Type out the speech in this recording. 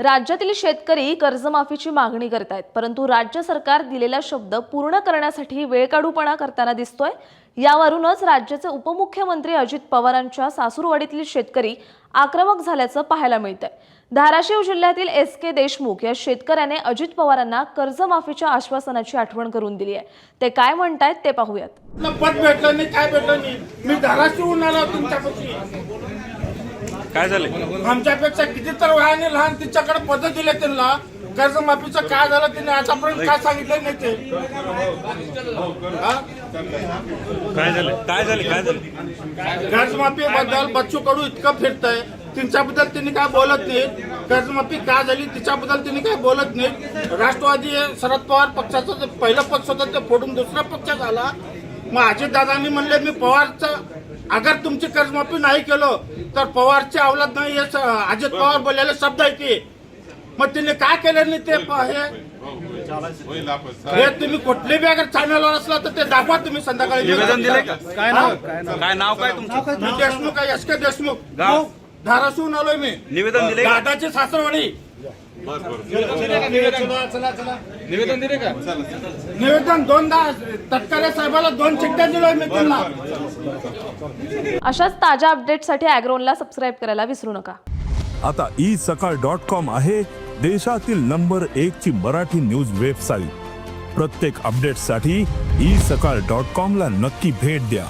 राज्यातील शेतकरी कर्जमाफीची मागणी करतायत परंतु राज्य सरकार दिलेला शब्द पूर्ण करण्यासाठी वेळकाढूपणा करताना दिसतोय. यावरूनच राज्याचे उपमुख्यमंत्री अजित पवारांच्या सासूरवाडीतील शेतकरी आक्रमक झाल्याचं पाहायला मिळतंय. धाराशिव जिल्ह्यातील एस के देशमुख या शेतकऱ्याने अजित पवारांना कर्जमाफीच्या आश्वासनाची आठवण करून दिली आहे. ते काय म्हणतायत ते पाहूयात. पद भेटलं नाही काय भेटलं नाही. मी धाराशिव तुमच्यापाशी. काय झालं आमच्यापेक्षा किती तर वयाने लहान तिच्याकडे पद दिले त्यांना कर्जमाफीचं काय झालं तिने आतापर्यंत काय सांगितलं नाही ते? हा? काय झालं काय झालं काय झालं कर्जमाफी बद्दल बच्चू कडू इतकं फिरतंय तिच्याबद्दल तिने काय बोलत नाही. कर्जमाफी का झाली तिच्याबद्दल तिने काय बोलत नाही. राष्ट्रवादी हे शरद पवार पक्षाचं जे पहिलं पक्ष होतं ते फोडून दुसरा पक्ष झाला. मग अजितदादांनी म्हणले मी पवारचं अगर तुमची कर्जमाफी नाही केलं तर पवारची अवलाद नाही हे अजित पवार बोललेले शब्द आहे की. मग तिने काय केलं नाही ते प- हे? हे तुम्ही कुठले बी अगर चॅनलवर असला तर ते दाखवा तुम्ही संध्याकाळी. निवेदन दिलंय का? काय नाव? काय नाव? काय तुमचं? देशमुख आहे एस के देशमुख. गाव? धाराशिवून आलोय मी. निवेदन दिले दादाची सासरवाडी. निवेदन दिले का? निवेदन. दोनदा तत्कालीन साहेबाला दोन चिठ्ठ्या दिलोय मी त्यांना अशाच ताज्या अपडेटसाठी अॅग्रोनला सबस्क्राईब करायला विसरू नका. आता ई सकाळ डॉट कॉम आहे देशातील नंबर एक ची मराठी न्यूज वेबसाईट. प्रत्येक अपडेटसाठी ई सकाळ डॉट कॉम ला नक्की भेट द्या.